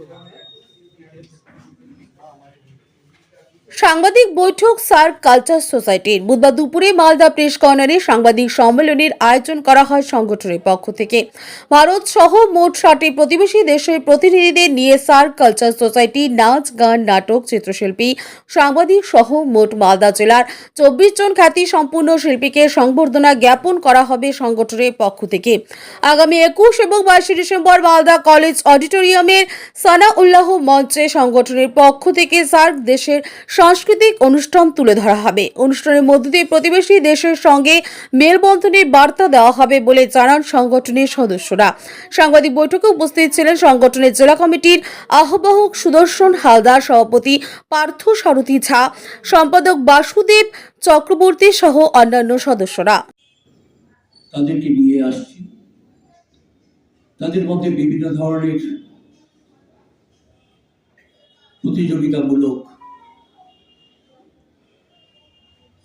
প্রোগ্রামে সাংবাদিক বৈঠক সার্ক কালচার সোসাইটির। বুধবার দুপুরে মালদা প্রেস কর্নারে সাংবাদিক সম্মেলনের আয়োজন করা হয় সংগঠনের পক্ষ থেকে। ভারত সহ মোট ষাটটি প্রতিবেশী দেশের প্রতিনিধিদের নিয়ে সার্ক কালচার সোসাইটি নাচ, গান, নাটক, চিত্রশিল্পী, সাংবাদিক সহ মোট মালদা জেলার চব্বিশ জন খ্যাতি সম্পূর্ণ শিল্পীকে সংবর্ধনা জ্ঞাপন করা হবে সংগঠনের পক্ষ থেকে। আগামী একুশ এবং বাইশে ডিসেম্বর মালদা কলেজ অডিটোরিয়ামের সানা উল্লাহ মঞ্চে সংগঠনের পক্ষ থেকে সার্ক দেশের সাংস্কৃতিক অনুষ্ঠান তুলে ধরা হবে। অনুষ্ঠানের মধ্য দিয়ে প্রতিবেশী দেশের সঙ্গে মেলবন্ধনের বার্তা দেওয়া হবে বলে জানান সংগঠনের সদস্যরা। সাংবাদিক বৈঠকে উপস্থিত ছিলেন সংগঠনের জেলা কমিটির আহ্বায়ক সুদর্শন হালদার, সভাপতি পার্থ সারথী ঝা, সম্পাদক বাসুদেব চক্রবর্তী সহ অন্যান্য সদস্যরা। তাদেরকে নিয়ে আসছি। তাদের মধ্যে বিভিন্ন ধরনের প্রতিযোগিতামূলক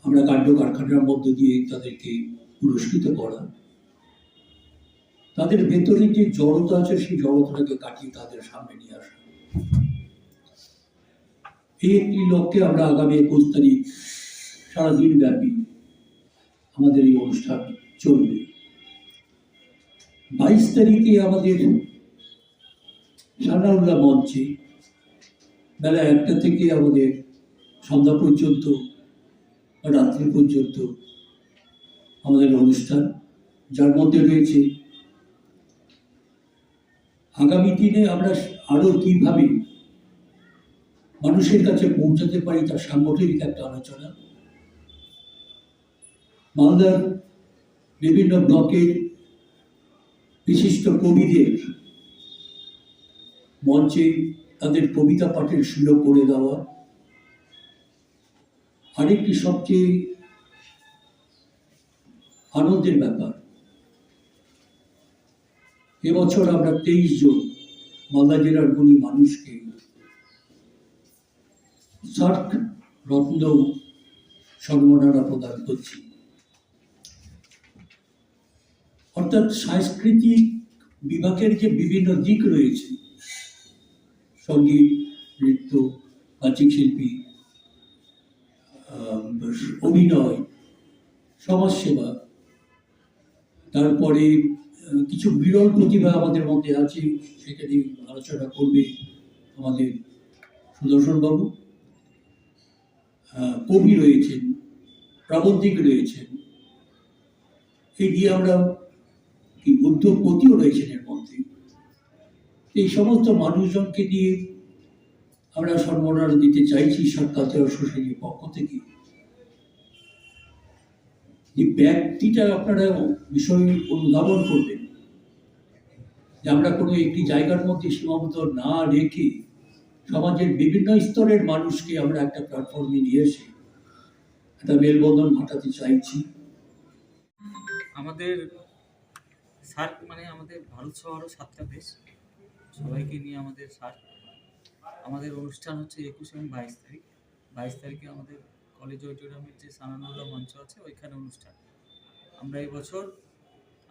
আমরা কাণ্ড কারখানার মধ্য দিয়ে তাদেরকে পুরস্কৃত করা। তাদের ভেতরে যে জড়তা আছে, সেই জড়তাটাকে কাটিয়ে তাদের সামনে নিয়ে আসা। এই একটি লক্ষ্যে আমরা আগামী একুশ তারিখ সারাদিন ব্যাপী আমাদের এই অনুষ্ঠান চলবে। বাইশ তারিখে আমাদের সানাউল্লাহ মঞ্চে বেলা একটা থেকে আমাদের সন্ধ্যা পর্যন্ত রাত্রি পর্যন্ত আমাদের অনুষ্ঠান, যার মধ্যে রয়েছে, আগামী দিনে আমরা আরও কীভাবে মানুষের কাছে পৌঁছাতে পারি তার সাংগঠনিক একটা আলোচনা, মালদার বিভিন্ন ব্লকের বিশিষ্ট কবিদের মঞ্চে তাদের কবিতা পাঠের সুযোগ করে দেওয়া আরেকটি সবচেয়ে আনন্দের ব্যাপার। এবছর আমরা তেইশ জন মালদা জেলার গুণী মানুষকে সার্ক রত্ন সম্মাননা প্রদান করছি। অর্থাৎ সাংস্কৃতিক বিভাগের যে বিভিন্ন দিক রয়েছে, সংগীত, নৃত্য বাচিক শিল্পী অভিনয়, সমাজসেবা, তারপরে কিছু বিরল প্রতিভা আমাদের মধ্যে আছে, সেটা নিয়ে আলোচনা করবে আমাদের সুদর্শনবাবু। কবি রয়েছেন, প্রাবন্ধিক রয়েছেন। এই নিয়ে আমরা কি উদ্যোগপতিও রয়েছেন এর মধ্যে। এই সমস্ত মানুষজনকে নিয়ে আমরা সম্মাননা দিতে চাইছি সরকার সোসাইটির পক্ষ থেকে। যে ব্যক্তিটা আপনারা বিষয় অনুধাবন করবেন, যে আমরা কোনো একটি জায়গার মধ্যে সীমাবদ্ধ না রেখে সমাজের বিভিন্ন স্তরের মানুষকে আমরা একটা প্ল্যাটফর্মে নিয়ে এসে একটা মেলবন্ধন ঘটাতে চাইছি। আমাদের সার্ক মানে আমাদের ভারত সহ আরও সাতটা দেশ, সবাইকে নিয়ে আমাদের সার্ক আমাদের অনুষ্ঠান হচ্ছে একুশ এবং বাইশ তারিখ। বাইশ তারিখে আমাদের কলেজ অডিটোরিয়ামের যে সানানুল্লাহ মঞ্চ আছে, ওইখানে অনুষ্ঠান। আমরা এই বছর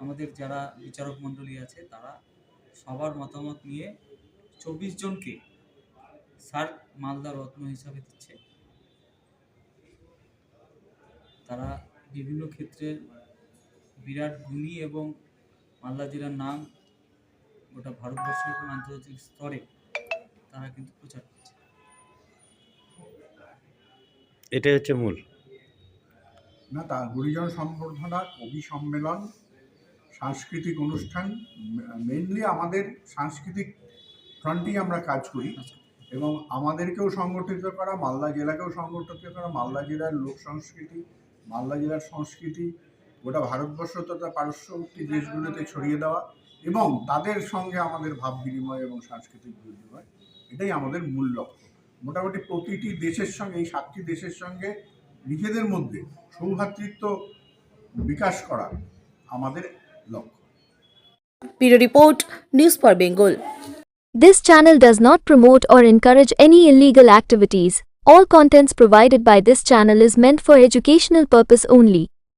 আমাদের যারা বিচারক মণ্ডলী আছে, তারা সবার মতামত নিয়ে চব্বিশ জনকে সার্ক মালদা রত্ন হিসাবে দিচ্ছে। তারা বিভিন্ন ক্ষেত্রে বিরাট গুণী এবং মালদা জেলার নাম গোটা ভারতবর্ষ এবং আন্তর্জাতিক স্তরে তারা কিন্তু প্রচার করছে। এটাই হচ্ছে মূল। না তার গুরুজন সম্বর্ধনা কবি সম্মেলন সাংস্কৃতিক অনুষ্ঠান মেনলি আমাদের সাংস্কৃতিক ফ্রন্টেই আমরা কাজ করি এবং আমাদেরকেও সংগঠিত করা মালদা জেলাকেও সংগঠিত করা মালদা জেলার লোক সংস্কৃতি মালদা জেলার সংস্কৃতি গোটা ভারতবর্ষ তথা পার্শ্ববর্তী দেশগুলোতে ছড়িয়ে দেওয়া এবং তাদের সঙ্গে আমাদের ভাব বিনিময় এবং সাংস্কৃতিক বিনিময়। এটাই আমাদের মূল লক্ষ্য মোটামুটি প্রতিটি দেশের সঙ্গে এই সাতটি দেশের সঙ্গে নিজেদের মধ্যে সৌভ্রাতৃত্ব বিকাশ করা আমাদের লক্ষ্য bureau report news for Bengal This channel does not promote or encourage any illegal activities. All contents provided by this channel is meant for educational purpose only.